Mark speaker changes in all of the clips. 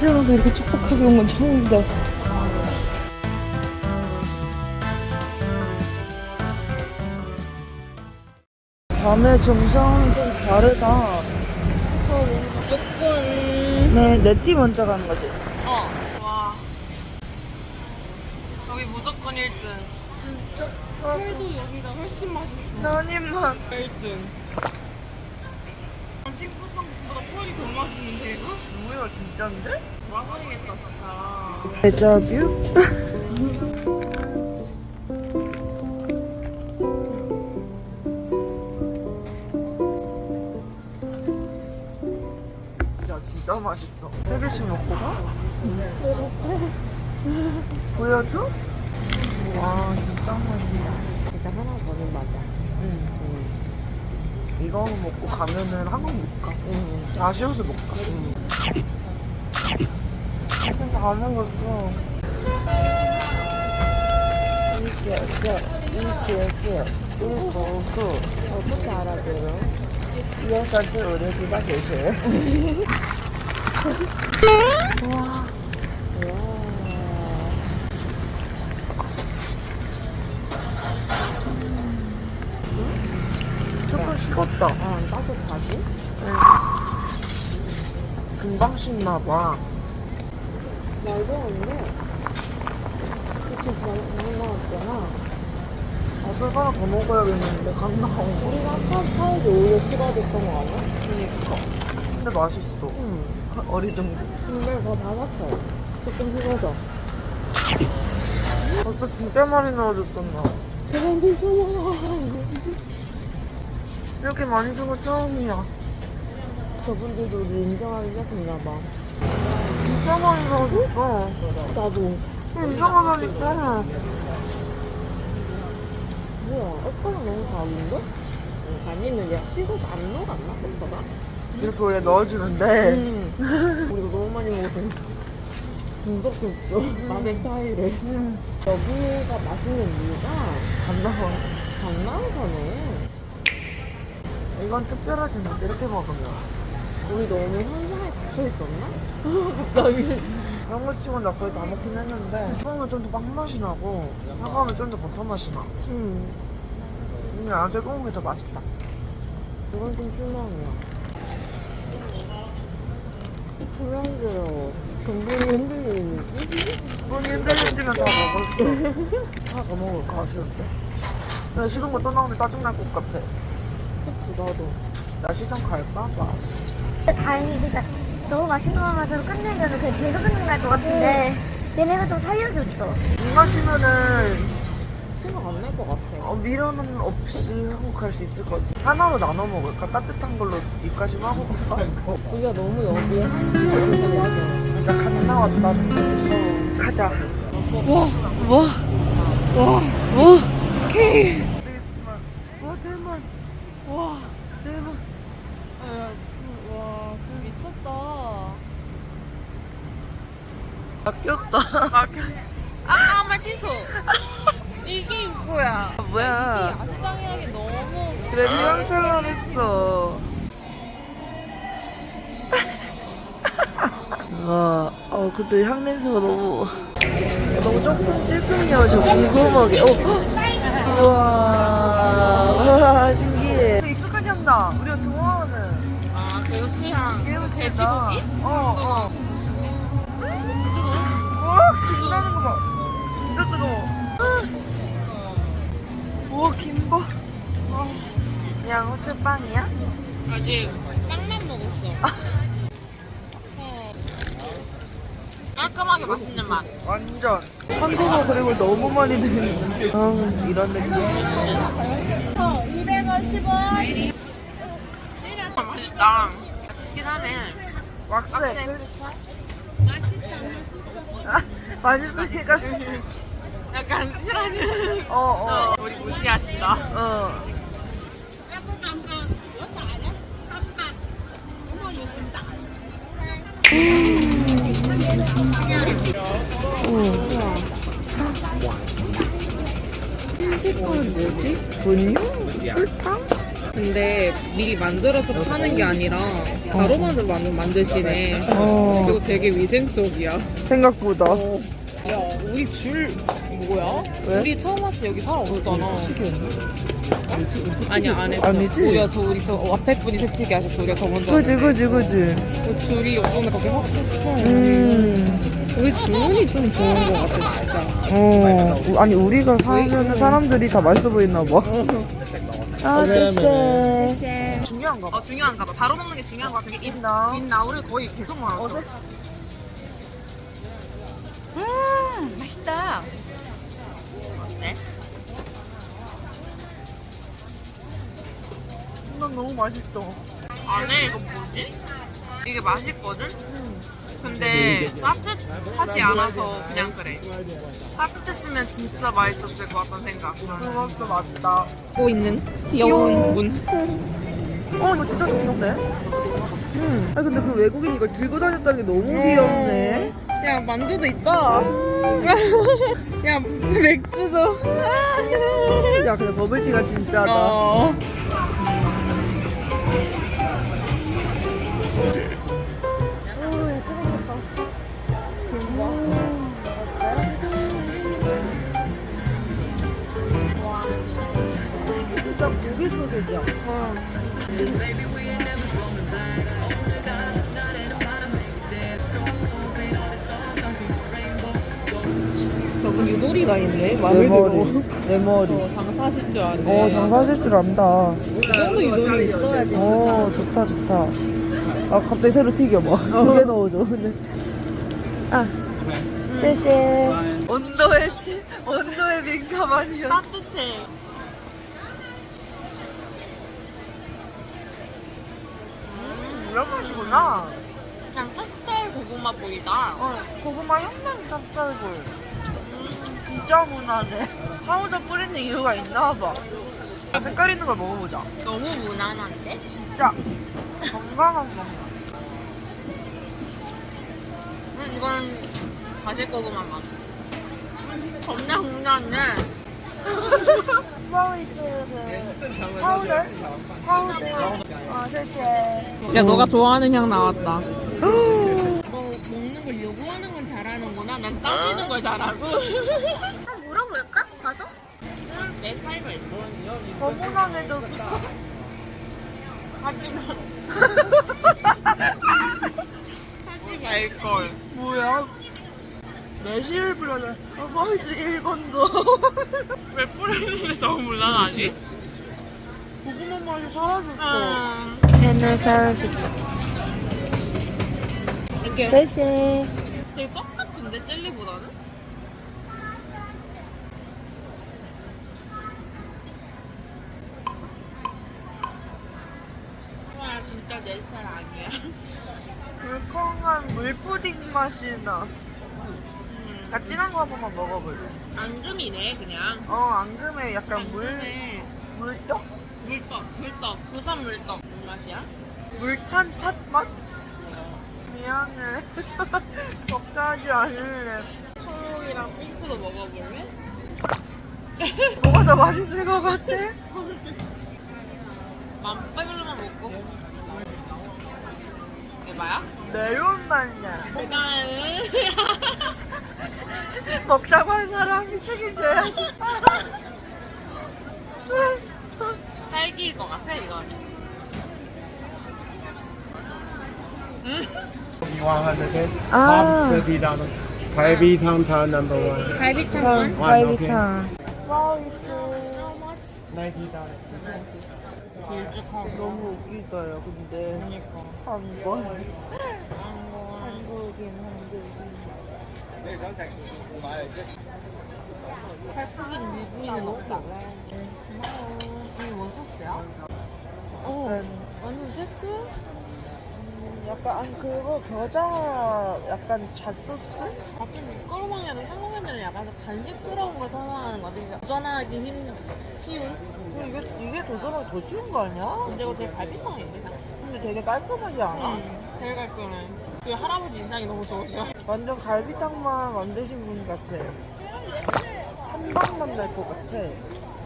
Speaker 1: 태어나서 이렇게 촉박하게 온 건 처음이다. 밤의 정상은 좀 다르다.
Speaker 2: 무조건
Speaker 1: 네, 내팀 먼저 가는 거지.
Speaker 2: 어. 와. 여기 무조건 1등.
Speaker 1: 진짜?
Speaker 2: 그래도 여기가 훨씬 맛있어.
Speaker 1: 나님만.
Speaker 2: 1등. 식부 펄이 더 맛있는데 이거?
Speaker 1: 뭐야, 진짜인데?
Speaker 2: 와버리겠다 진짜.
Speaker 1: 데자뷰? 야 진짜 맛있어 세 개씩 먹고 가? 보여줘? 와 진짜 맛있다
Speaker 2: 일단 하나 더는 맞아.
Speaker 1: 응. 이거는 먹고 가면은 한국 못 가. 응. 아쉬워서 못 가. 응. 다 먹었어. 이제저 이제저 우고고
Speaker 2: 어떻게 알아들어?
Speaker 1: 이어서스 우리 제일 싫어. 조 금방 식나 봐.
Speaker 2: 말도 안 돼. 그치, 방금 나왔잖아.
Speaker 1: 아, 술 하나 더 먹어야겠는데 간 나온 거.
Speaker 2: 우리가 아까 사이드 오히려 추가됐던 거 아니야?
Speaker 1: 그니까. 근데 맛있어.
Speaker 2: 응.
Speaker 1: 어리둥절.
Speaker 2: 근데 더 바삭해. 조금 식어서.
Speaker 1: 벌써 진짜 많이 넣어줬었나?
Speaker 2: 제발 좀 참아.
Speaker 1: 이렇게 많이 준 거 처음이야.
Speaker 2: 저분들도 우리 인정하기 시작했나 봐.
Speaker 1: 진짜 많이 넣어줬어.
Speaker 2: 나도.
Speaker 1: 이상하다니까.
Speaker 2: 뭐야, 오빠랑 너무 다른데? 아니면 내가 식어서 안 녹았나? 오빠가?
Speaker 1: 이렇게 원래 넣어주는데.
Speaker 2: 응. 우리가 너무 많이 먹어서 분석했어. 맛의 차이를. 여기가 맛있는 이유가
Speaker 1: 간 나와.
Speaker 2: 강남사네.
Speaker 1: 이건 특별하지 않아. 이렇게 먹으면.
Speaker 2: 우리 너무 환상에 갇혀 있었나? 갑자기.
Speaker 1: 그런 거 치곤 나 거의 다 먹긴 했는데. 사과는 좀 더 빵 맛이 나고, 사과는 좀 더 버터 맛이 나.
Speaker 2: 응.
Speaker 1: 근데 아재 구운 게더 맛있다.
Speaker 2: 그건 좀 실망이야. 불안스러워. 전분이 흔들리는
Speaker 1: 손이 흔들리면 다 먹었어. 더 먹을까, 아쉬울 때. 근데 식은 거 또 나오면 짜증날 것 같아.
Speaker 2: 그치, 나도.
Speaker 1: 나 시장 갈까 봐.
Speaker 3: 다행히 그러니까 너무 맛있는 것만 마셔서 끝내면 그냥 계속 끝날 것 같은데 얘네가 좀 살려줬어.
Speaker 1: 이 마시면은
Speaker 2: 생각 안 날 것 같아.
Speaker 1: 어, 미련은 없이 한국 갈 수 있을 것 같아. 하나로 나눠 먹을까? 따뜻한 걸로 입가심 하고 갈까?
Speaker 2: 우리가 너무 여기에 한국에 있어서
Speaker 1: 그러니까 간 나왔다. 가자.
Speaker 2: 와, 스케일.
Speaker 1: 와 대만.
Speaker 2: 와,
Speaker 1: 대만.
Speaker 2: 아, 진- 와, 진짜 미쳤다.
Speaker 1: 바뀌었다.
Speaker 2: 아까 한말 취소. 이게 뭐야?
Speaker 1: 뭐야?
Speaker 2: 야시장이라기 너무.
Speaker 1: 그래 휘황찬란했어. 와, 어 근데 향 냄새가 너무 너무 조금 찔끔해요. 저 궁금하게. 어, 우와, 와 신기해. 익숙한 향다. 우리가 좋아하는.
Speaker 2: 아, 그 요치향.
Speaker 1: 개우치다.
Speaker 2: 돼지고기?
Speaker 1: 어, 어. 와, 신나는 거 봐. 진짜 뜨거워. 우와, 김밥. 그냥 호주빵이야?
Speaker 2: 아직 빵만 먹었어. 어. 깔끔하게 맛있는 맛.
Speaker 1: 완전. 한국어 그리고 너무 많이 들리는. 아, 이런 느낌.
Speaker 2: 아, 맛있다. 맛있긴 하네.
Speaker 1: 왁스에 맛있어, 맛있어. 맛있으니까.
Speaker 2: 약간 싫어하시는.
Speaker 1: 어, 어,
Speaker 2: 우리 무시하신다.
Speaker 1: 어.
Speaker 2: 색깔은 뭐지?
Speaker 1: 분유? 설탕?
Speaker 2: 근데 미리 만들어서 파는 게 아니라 바로 만들 만 만드시네.
Speaker 1: 어,
Speaker 2: 그리고 되게 위생적이야.
Speaker 1: 생각보다.
Speaker 2: 야, 우리 줄 뭐야?
Speaker 1: 왜?
Speaker 2: 우리 처음 왔을 때 여기 사람 없잖아. 아니 안 했어.
Speaker 1: 아니지?
Speaker 2: 우리가 저 우리 저 앞에 분이 세치게 하셨어. 우리가 더 먼저.
Speaker 1: 그지, 그지, 그지.
Speaker 2: 그 줄이 어떤데 갑자기 확 섰어.
Speaker 1: 음,
Speaker 2: 우리 주문이 좀 좋은 것 같아 진짜.
Speaker 1: 어. 우- 아니, 우리가 사면 사람들이 다 맛있어 보이나 봐. 아, 쎄쎄.
Speaker 2: 중요한가 봐. 어 중요한가 봐. 바로 먹는 게 중요한 거 같아. 이
Speaker 1: 있나?
Speaker 2: 나우를 거의 계속 먹었어. 음 맛있다. 어때?
Speaker 1: 난 너무 맛있어.
Speaker 2: 안에 이거 뭐지? 이게 맛있거든? 근데 따뜻하지 않아서 그냥 그래. 따뜻했으면 진짜 맛있었을 것 같다는 생각.
Speaker 1: 그것도 맞다.
Speaker 2: 고 있는 귀여운 문.
Speaker 1: 어, 이거 진짜 좀 귀엽네. 음. 아, 근데 그 외국인 이걸 들고 다녔다는 게 너무 귀엽네.
Speaker 2: 야 만두도 있다. 야 맥주도.
Speaker 1: 야, 근데 버블티가 진짜다.
Speaker 2: 어. 저분 유도리가 있네.
Speaker 1: 내 머리. 내 머리.
Speaker 2: 어, 장사하실 줄 아네.
Speaker 1: 어, 장사하실 줄 안다.
Speaker 2: 그 정도 유도리 있어야지.
Speaker 1: 어, 좋다, 좋다. 아, 갑자기 새로 튀겨봐. 두개 넣어줘. 근데. 아, 쎄쎄. 온도에, 치, 온도에 민감하니요.
Speaker 2: 따뜻해.
Speaker 1: 이런 맛이구나.
Speaker 2: 그냥 찹쌀 고구마 보이다.
Speaker 1: 어, 고구마 향나는 찹쌀굴. 음, 진짜 무난해. 파우더 뿌리는 이유가 있나 봐. 색깔 있는 걸 먹어보자.
Speaker 2: 너무 무난한데?
Speaker 1: 진짜 건강한 거.
Speaker 2: 음, 이건 가실 고구마 맛. 음, 겁나 무난해.
Speaker 3: 그 파우더? 파우더. 어, 쎄쎄.
Speaker 2: 야, 너가 좋아하는 향 나왔다. 너 먹는 걸 요구하는 건 잘하는구나. 난 따지는 걸 잘하고.
Speaker 3: 한번 물어볼까? 가서?
Speaker 2: 내 차이가 있어.
Speaker 1: 너무나해도
Speaker 2: 하지 마. 하지 말걸.
Speaker 1: 뭐야? 매실 브라자 어버이즈 1번도
Speaker 2: 왜 뿌리는데 너무 물란하지?
Speaker 1: 고구마 맛이 사라졌어
Speaker 2: 음.
Speaker 1: 얘는 사라졌어 쎄쎄
Speaker 2: 되게 똑같은데, 젤리보다는? 와, 진짜 내 스타일 아니야.
Speaker 1: 물컹한 물푸딩 맛이 나
Speaker 2: 음.
Speaker 1: 아, 진한 거 한 번만 먹어볼래
Speaker 2: 앙금이네, 그냥.
Speaker 1: 어 앙금에 약간 물
Speaker 2: 앙금에
Speaker 1: 물떡?
Speaker 2: 물떡, 물떡, 부산 물떡. 무슨 맛이야?
Speaker 1: 물탄 팥맛? 미안해 적다하지 않을래
Speaker 2: 초록이랑 핑크도 먹어볼래?
Speaker 1: 뭐가 더 맛있을 것 같아?
Speaker 2: 맘빨로만 먹고. 에바야?
Speaker 1: 멜론 맛이야
Speaker 2: 그다음은
Speaker 1: 먹자고 한 사람이 책임져야지
Speaker 2: 딸기일 것 같아, 이건.
Speaker 4: 100
Speaker 1: 아.
Speaker 4: top 30 dollar. 갈비탕 number one.
Speaker 2: 갈비탕
Speaker 1: 아, 갈비탕
Speaker 3: 파우이스.
Speaker 4: 90 dollar.
Speaker 2: 길쭉하고.
Speaker 1: 너무 웃기다요 근데
Speaker 2: 그니까.
Speaker 1: 한번. 한국인 한국인
Speaker 2: 칼국인 미국인은 없다. 고마워. 이게 뭔 소스야?
Speaker 1: 어,
Speaker 2: 완전 세트?
Speaker 1: 음, 약간 그거 겨자 약간 잣소스?
Speaker 2: 아, 좀 미끄러방에도 한국 애들은 약간 좀 간식스러운 걸 선호하는 것 같아. 도전하기 힘, 쉬운?
Speaker 1: 근데 이게 이게 도전하기 더 쉬운 거 아니야?
Speaker 2: 근데 이거 되게 갈비탕인데.
Speaker 1: 근데 되게 깔끔하지 않아?
Speaker 2: 응, 되게 깔끔해. 그 할아버지 인상이 너무 좋으셔.
Speaker 1: 완전 갈비탕만 만드신 분 같아. 한방만 날 것 같아.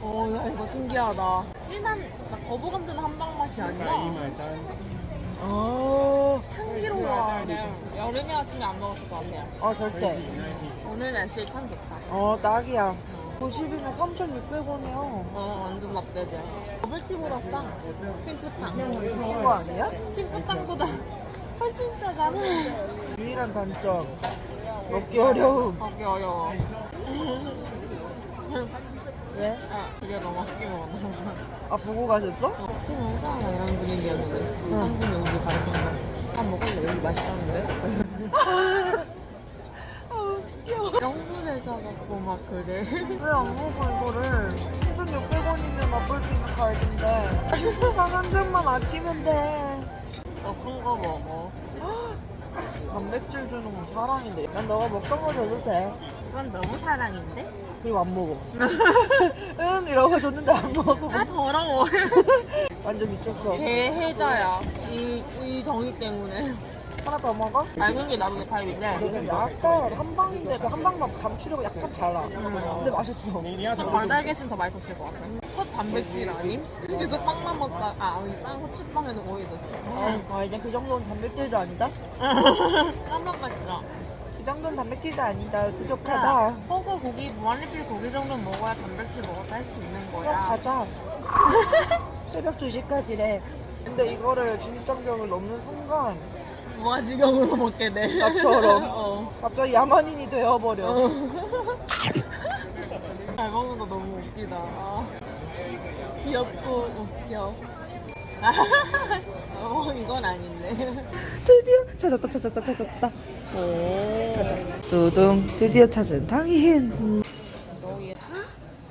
Speaker 2: 어, 야, 이거 신기하다. 진한, 나 거부감 드는 한방 맛이 아니라
Speaker 1: 아,
Speaker 2: 향기로워. 네. 여름에 왔으면 안 먹었을 것 같아요.
Speaker 1: 아 절대.
Speaker 2: 오늘 날씨 참 좋다.
Speaker 1: 어, 딱이야. 90이면 3,600원이야.
Speaker 2: 어, 완전 나쁘지. 버블티보다 싸. 칭크탕.
Speaker 1: 미친 거 아니야?
Speaker 2: 칭크탕보다 훨씬 싸잖아.
Speaker 1: 유일한 단점. 먹기 어려움.
Speaker 2: 먹기 어려워.
Speaker 1: 왜?
Speaker 2: 아, 되게 너무 맛있게 먹었나 봐.
Speaker 1: 아, 보고 가셨어?
Speaker 2: 어, 지금 얼마나 이런 분위기였는데 한 분이 여기 가르쳐서 밥 먹을래? 여기 맛있다는데? 영국에서 갖고 막 그래
Speaker 1: 왜 안 먹어, 이거를? 3,600원이면 맛볼 수 있는 가격인데. 신사상 한 잔만 아끼면 돼.
Speaker 2: 너큰거 먹어
Speaker 1: 단백질 주는 건 사랑인데. 난 너가 먹던 거 줘도 돼.
Speaker 2: 그건 너무 사랑인데?
Speaker 1: 그리고 안 먹어. 응, 이러고 줬는데 안 먹어.
Speaker 2: 아 더러워
Speaker 1: 완전 미쳤어.
Speaker 2: 개해자야 이, 이 덩이 때문에
Speaker 1: 하나 더 먹어?
Speaker 2: 맑은 게 나보다 타입인데
Speaker 1: 되게 약간 한 방인데 그 한 방만 감추려고 약간 달라. 근데 맛있어.
Speaker 2: 좀 덜 달겠으면 더 맛있었을 것 같아 첫 단백질 아님? 계속 빵만 먹다 아 여기 빵 후추빵에도 거의 넣지
Speaker 1: 아, 이제 그 정도는 단백질도 아니다.
Speaker 2: 까먹었죠
Speaker 1: 이 정도는 단백질도 아니다. 부족하다.
Speaker 2: 허거 고기, 무한리필 고기 정도는 먹어야 단백질 먹었다 할 수 있는
Speaker 1: 그럼
Speaker 2: 거야.
Speaker 1: 가자. 새벽 2시까지래. 근데 이거를 진입장벽을 넘는 순간
Speaker 2: 무아지경으로 먹게 돼.
Speaker 1: 나처럼.
Speaker 2: 어.
Speaker 1: 갑자기 야만인이 되어버려.
Speaker 2: 잘 먹는 거 너무 웃기다. 아. 귀엽고 웃겨. 어, 이건 아닌데.
Speaker 1: 드디어 찾았다 찾았다 찾았다.
Speaker 2: 오.
Speaker 1: 두둥 드디어 찾은 당인.
Speaker 2: 너희.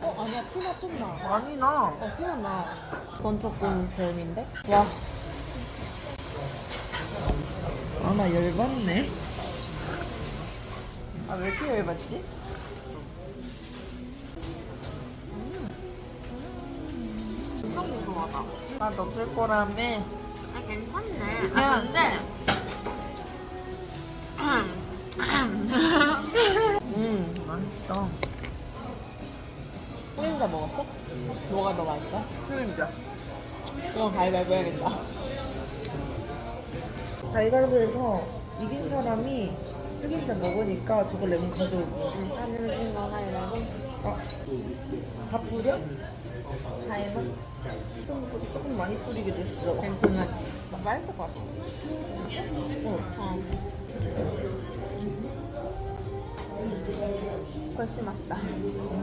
Speaker 2: 어, 아니야. 티나 좀 나.
Speaker 1: 많이 나.
Speaker 2: 어, 티나 나. 이건 조금 별미인데? 와.
Speaker 1: 아나 열받네. 아 왜 이렇게 열받지? 나 넣을 거라며.
Speaker 2: 아, 괜찮네.
Speaker 1: 야.
Speaker 2: 아, 근데.
Speaker 1: 음 맛있다.
Speaker 2: 흑임자 먹었어? 뭐가 더 맛있어?
Speaker 1: 그러니까.
Speaker 2: 이건 가위바위보 해야겠다.
Speaker 1: 가위바위보에서 이긴 사람이 흑임자 먹으니까 저걸 레몬 가져올게.
Speaker 2: 하늘진 거 가위바위보.
Speaker 1: 아, 다 뿌려? 자에만? 조금, 조금 많이 뿌리게 됐어.
Speaker 2: 괜찮아. 맛있을 것 같아.
Speaker 1: 어,
Speaker 2: 어. 훨씬 맛있다.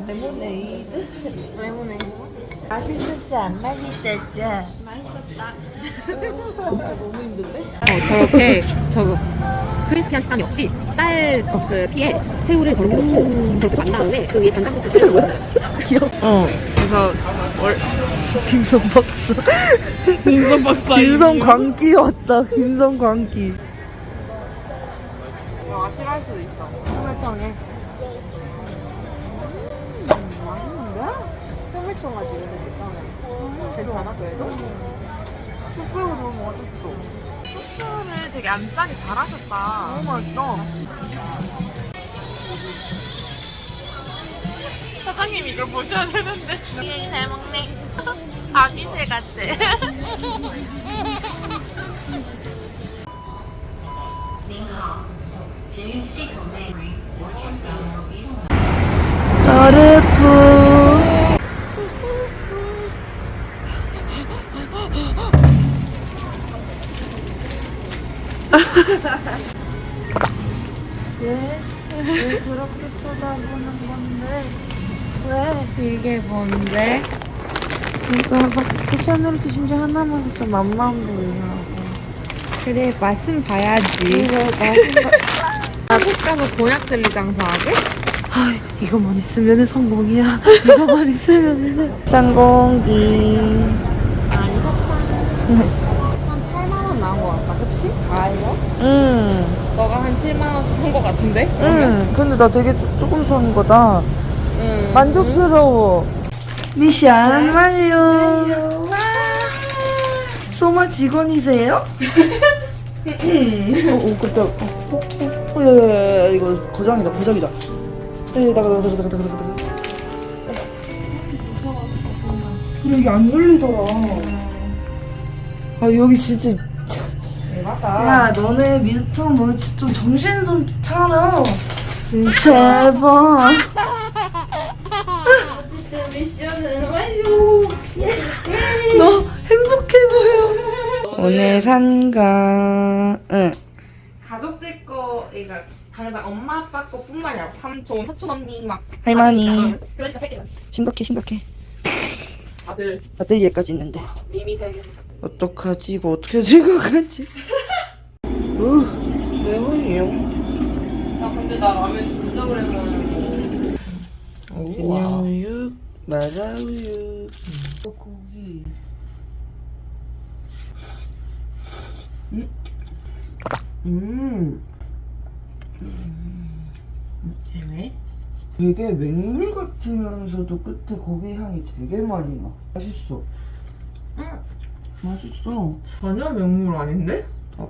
Speaker 1: 레모네이드?
Speaker 2: 레몬에
Speaker 1: 맛있었어, 안 맛있었어?
Speaker 2: 맛있었다. 진짜 너무 힘든데? 어, 저렇게 저거 크리스피한 식감이 없이 쌀 그 피에 새우를 저렇게 넣고 저렇게 만 다음에 그 위에 간장 소스 뿌려 먹어요.
Speaker 1: 어.
Speaker 2: 그래서
Speaker 1: 김성 박사.
Speaker 2: 김선 박사
Speaker 1: 김성 광기 왔다, 김성 광기.
Speaker 2: 와 싫어할 수도 있어. 토마토 가지고 이런 식감은 괜찮아 그래도?
Speaker 1: 소스가 너무 맛있어.
Speaker 2: 소스를 되게 안 짜게 잘하셨다.
Speaker 1: 너무 맛있다.
Speaker 2: 사장님 이걸 보셔야 되는데. 잘 먹네. 아기새 같아.
Speaker 1: 나르프. 왜? 왜 그렇게 쳐다보는 건데? 왜?
Speaker 2: 이게 뭔데?
Speaker 1: 이거 쿠션으로 드신 지 하나만 좀 맘만 보이라고.
Speaker 2: 그래 맛은 봐야지.
Speaker 1: 이거 나
Speaker 2: 나국 가서 곤약 젤리 장사하게?
Speaker 1: 아, 이거만 있으면 성공이야. 이거만 있으면 이제.
Speaker 2: 많이 샀다. 한 8만 원 나온 것 같다, 그치? 아
Speaker 1: 응,
Speaker 2: 너가 한 7만 원씩 산것 같은데?
Speaker 1: 응. 근데 나 되게 조, 조금 산 거다.
Speaker 2: 응.
Speaker 1: 만족스러워. 미션 완료. 소마 직원이세요? 어, 오, 깜짝. 어, 어, 어, 야, 야, 야, 야, 이거 고장이다, 부적이다. 에, 나가, 나가, 나가, 나가, 나가, 나가. 여기 안 열리더라. 아 여기 진짜. 야 너네 미드텀 너 진짜 좀 정신 좀 차려. 진짜 제발. 너 행복해 보여. 오늘 산가. 응.
Speaker 2: 가족들 거, 그러니까 당장 엄마 아빠 거뿐만이 아니라 삼촌, 사촌 언니 막
Speaker 1: 할머니.
Speaker 2: 그러니까 세개 많지.
Speaker 1: 심각해 심각해.
Speaker 2: 다들
Speaker 1: 아들 얘까지 있는데.
Speaker 2: 미미 세 개.
Speaker 1: 어떡하지 이거 어떻게 들고 가지? 어, 매운이요.
Speaker 2: 아 근데 나 라면 진짜 오랜만에
Speaker 1: 그냥 우유, 마라 우유. 고기. 음.
Speaker 2: 왜?
Speaker 1: 되게 맹물 같으면서도 끝에 고기 향이 되게 많이 나. 맛있어.
Speaker 2: 응.
Speaker 1: 맛있어.
Speaker 2: 전혀 명물 아닌데?
Speaker 1: 어.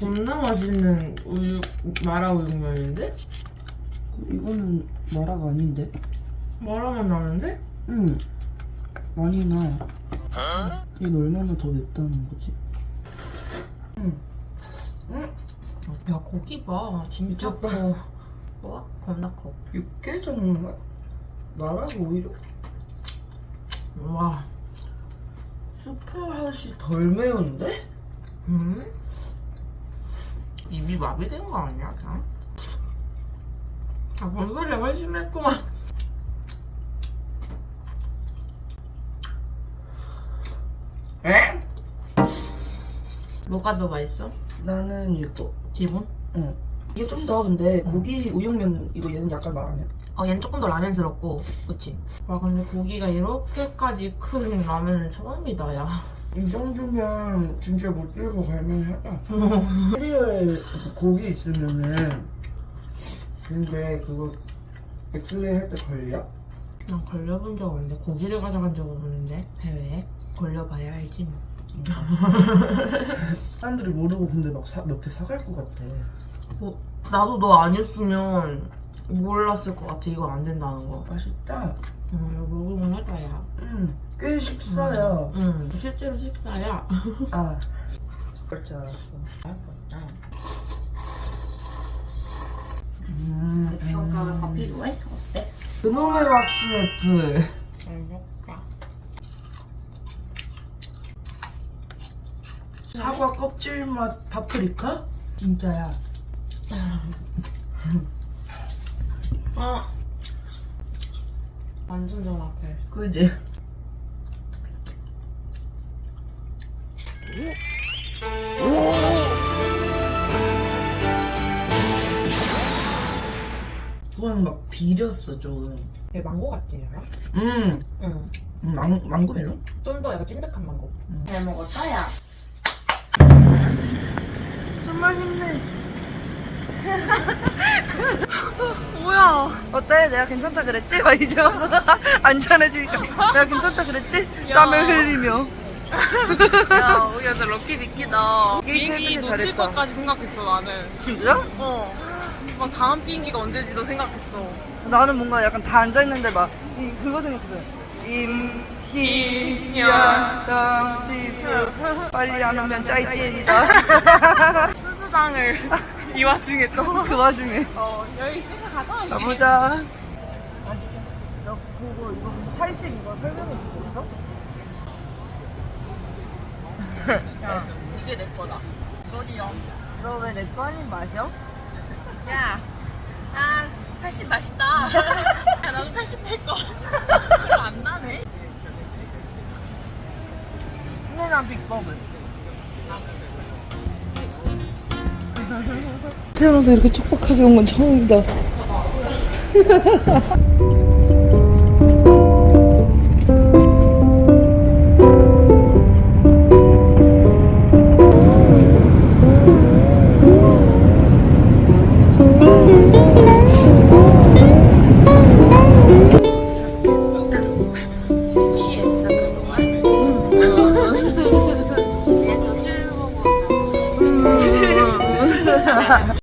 Speaker 2: 겁나 맛있는 우유 마라 우육면인데?
Speaker 1: 이거는 마라가 아닌데?
Speaker 2: 마라만 나는데?
Speaker 1: 응. 많이 나. 이게 얼마나 더 맵다는 거지?
Speaker 2: 야 고기 봐 진짜 커. 와 겁나 커.
Speaker 1: 육개장 맛? 마라가 오히려
Speaker 2: 와.
Speaker 1: 슈퍼핫이 덜 매운데?
Speaker 2: 음? 입이 마비된 거 아니야? 다? 아, 뭔 소리야 훨씬 맵구만.
Speaker 1: 에?
Speaker 2: 뭐가 더 맛있어?
Speaker 1: 나는 이거.
Speaker 2: 기본?
Speaker 1: 응. 이게 좀 더 근데 고기 우육면 이거 얘는 약간 마라면.
Speaker 2: 어, 얘는 조금 더 라면스럽고, 그치? 와, 근데 고기가 이렇게까지 큰 라면은 처음이다, 야.
Speaker 1: 이 정도면 진짜 못 들고 갈만하다. 프리어에 고기 있으면은 근데 그거 엑스레이 할 때 걸려?
Speaker 2: 난 걸려본 적 없는데, 고기를 가져간 적 없는데, 해외에. 걸려봐야 알지, 뭐.
Speaker 1: 사람들이 모르고 근데 막 몇 개 사갈 것 같아.
Speaker 2: 뭐, 나도 너 아니었으면 몰랐을 것 같아, 이건 안 된다는 거.
Speaker 1: 맛있다.
Speaker 2: 응, 이거 먹으면 하다, 야.
Speaker 1: 응. 꽤 식사야.
Speaker 2: 응, 실제로 식사야.
Speaker 1: 아. 그럴 줄 알았어. 음.
Speaker 2: 평가를 다 필요해? 어때?
Speaker 1: 그놈의 왁스 애플.
Speaker 2: 알겠다.
Speaker 1: 사과 껍질 맛 파프리카? 진짜야.
Speaker 2: 어. 완전 정확해.
Speaker 1: 그지? 그건 막 비렸어 좀.
Speaker 2: 얘 망고 같지, 얘가?
Speaker 1: 음,
Speaker 2: 응.
Speaker 1: 음, 망 망고 멜론?
Speaker 2: 좀 더 약간 찐득한 망고. 잘 먹었다, 야.
Speaker 1: 정말 힘내. 뭐야? 어때? 내가 괜찮다 그랬지? 막 이제 와서 안전해지니까 내가 괜찮다 그랬지? 땀을 흘리며.
Speaker 5: 야, 우리 완전 럭키 비키다.
Speaker 1: 비행기 태블릿
Speaker 5: 놓칠
Speaker 1: 잘했다.
Speaker 5: 것까지 생각했어, 나는.
Speaker 1: 진짜?
Speaker 5: 어. 막 다음 비행기가 언제지도 생각했어.
Speaker 1: 나는 뭔가 약간 다 앉아있는데 막 이, 그거 생각했어요 임희연 지수 빨리 안 오면 짜이지엔이다
Speaker 5: 순수당을 이 와중에 또.
Speaker 1: 그 와중에
Speaker 5: 어, 여기 있으니까 가자, 이제.
Speaker 1: 가보자 너 그거 이거 설명해 주셨어?
Speaker 5: 이게 내 거다. 소리요.
Speaker 1: 너 왜 내 거 아닌 마셔?
Speaker 5: 야. 아, 80 맛있다. 야, 나도 80 뺄 거. 별로 안 나네.
Speaker 1: 훈훈한 빅버블 태어나서 이렇게 촉박하게 온 건 처음이다